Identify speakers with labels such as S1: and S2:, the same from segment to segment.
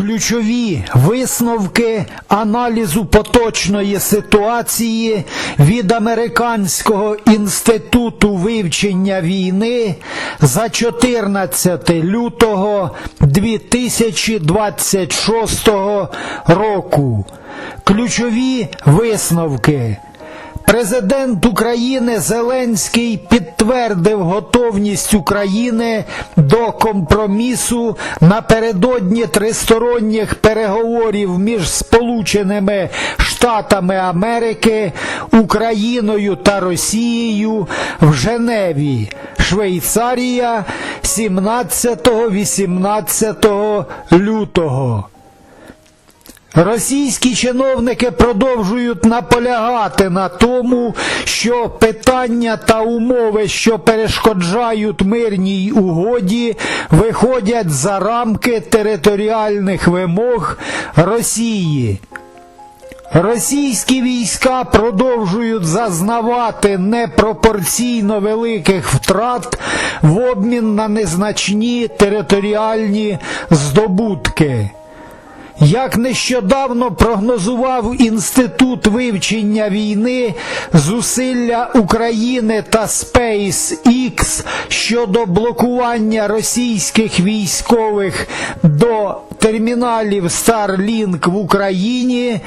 S1: ключові висновки аналізу поточної ситуації від Американського інституту вивчення війни за 14 лютого 2026 року. Ключові висновки. Президент України Зеленський підтвердив готовність України до компромісу напередодні тристоронніх переговорів між Сполученими Штатами Америки, Україною та Росією в Женеві, Швейцарія 17-18 лютого. Російські чиновники продовжують наполягати на тому, що питання та умови, що перешкоджають мирній угоді, виходять за рамки територіальних вимог Росії. Російські війська продовжують зазнавати непропорційно великих втрат в обмін на незначні територіальні здобутки. Як нещодавно прогнозував Інститут вивчення війни, зусилля України та SpaceX щодо блокування російських військових до терміналів Starlink в Україні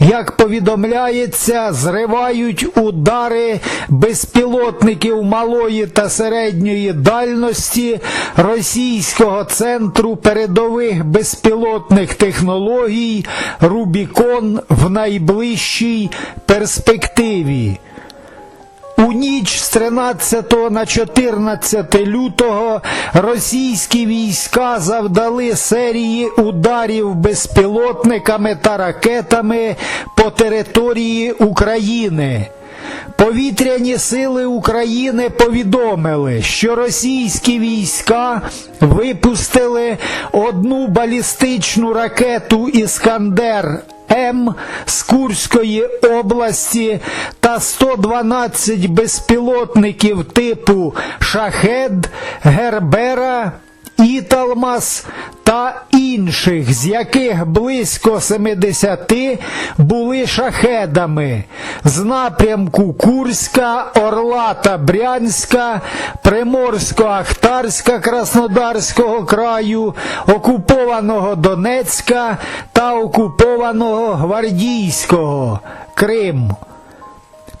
S1: як повідомляється, зривають удари безпілотників малої та середньої дальності Російського центру передових безпілотних технологій Рубікон в найближчій перспективі. У ніч з 13 на 14 лютого російські війська завдали серії ударів безпілотниками та ракетами по території України. Повітряні сили України повідомили, що російські війська випустили одну балістичну ракету Іскандер М з Курської області та 112 безпілотників типу Шахед, Гербера, Італмас та інших, з яких близько 70 були шахедами з напрямку Курська, Орла та Брянська, Приморсько-Ахтарська Краснодарського краю, окупованого Донецька та окупованого Гвардійського Крим.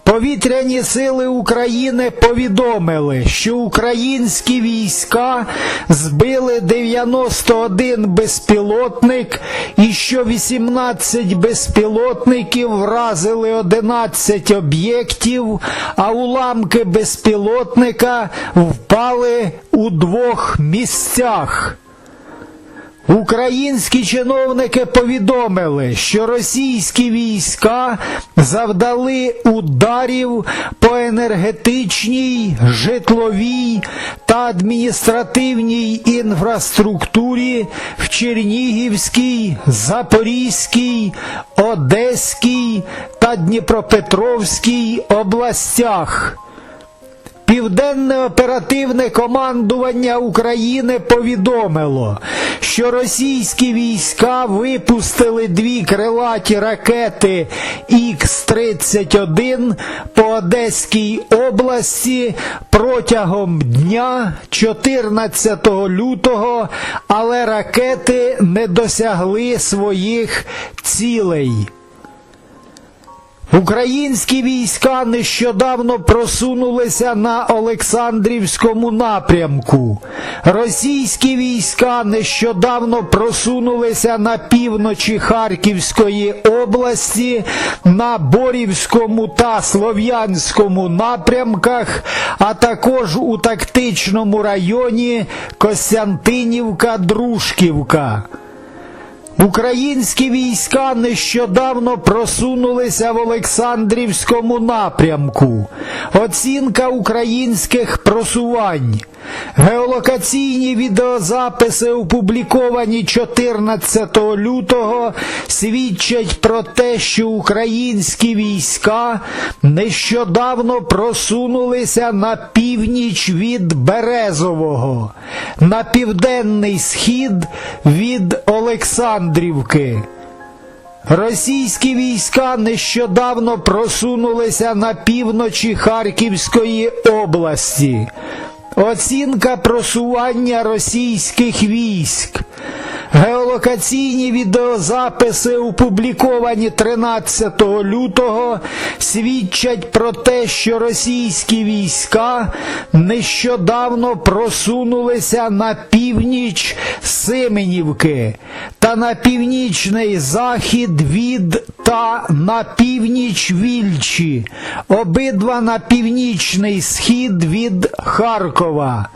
S1: Повітряні сили України повідомили, що українські війська збили 91 безпілотник і що 18 безпілотників вразили 11 об'єктів, а уламки безпілотника впали у двох місцях. Українські чиновники повідомили, що російські війська завдали ударів по енергетичній, житловій та адміністративній інфраструктурі в Чернігівській, Запорізькій, Одеській та Дніпропетровській областях. Південне оперативне командування України повідомило, що російські війська випустили дві крилаті ракети Х-31 по Одеській області протягом дня 14 лютого, але ракети не досягли своїх цілей. Українські війська нещодавно просунулися на Олександрівському напрямку. Російські війська нещодавно просунулися на півночі Харківської області, на Борівському та Слов'янському напрямках, а також у тактичному районі Костянтинівка-Дружківка. Українські війська нещодавно просунулися в Олександрівському напрямку. Оцінка українських просувань. Геолокаційні відеозаписи, опубліковані 14 лютого, свідчать про те, що українські війська нещодавно просунулися на північ від Березового, на південний схід від Олександрівки. Російські війська нещодавно просунулися на півночі Харківської області. Оцінка просування російських військ. Геолокаційні відеозаписи, опубліковані 13 лютого, свідчать про те, що російські війська нещодавно просунулися на північ Семенівки та на північний захід від та на північ Вільчі, обидва на північний схід від Харкова.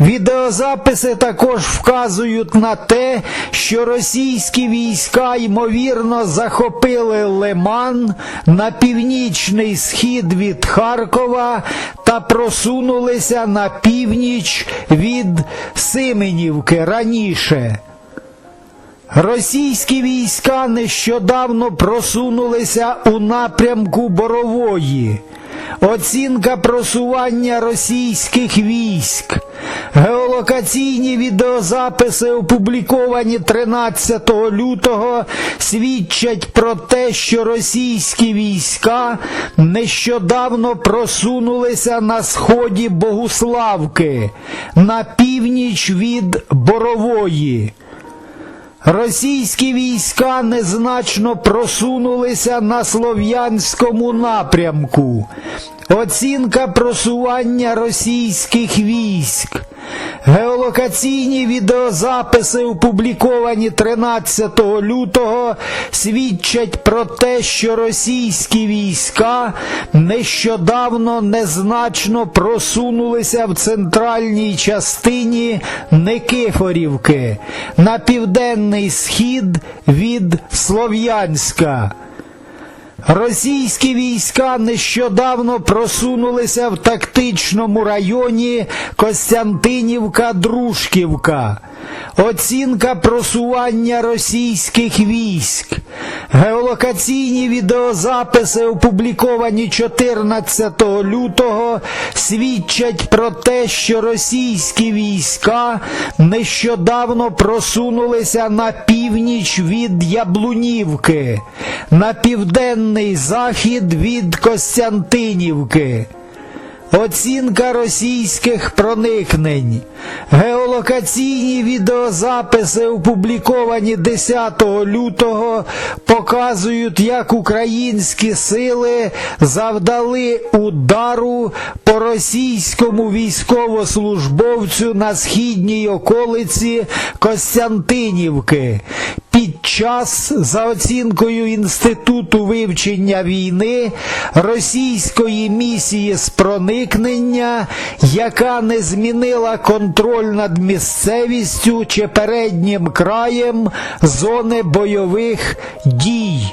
S1: Відеозаписи також вказують на те, що російські війська ймовірно захопили Лиман на північний схід від Харкова та просунулися на північ від Сименівки раніше. Російські війська нещодавно просунулися у напрямку Борової. Оцінка просування російських військ. Геолокаційні відеозаписи, опубліковані 13 лютого, свідчать про те, що російські війська нещодавно просунулися на сході Богуславки, на північ від Борової. Російські війська незначно просунулися на Слов'янському напрямку. Оцінка просування російських військ. Геолокаційні відеозаписи, опубліковані 13 лютого, свідчать про те, що російські війська нещодавно незначно просунулися в центральній частині Никифорівки на південний схід від Слов'янська. Російські війська нещодавно просунулися в тактичному районі Костянтинівка-Дружківка. Оцінка просування російських військ. Геолокаційні відеозаписи, опубліковані 14 лютого, свідчать про те, що російські війська нещодавно просунулися на північ від Яблунівки, на південний захід від Костянтинівки. Оцінка російських проникнень. Геолокаційні відеозаписи, опубліковані 10 лютого, показують, як українські сили завдали удару по російському військовослужбовцю на східній околиці Костянтинівки. Під час, за оцінкою Інституту вивчення війни, російської місії з проникнення, яка не змінила контроль над місцевістю чи переднім краєм зони бойових дій.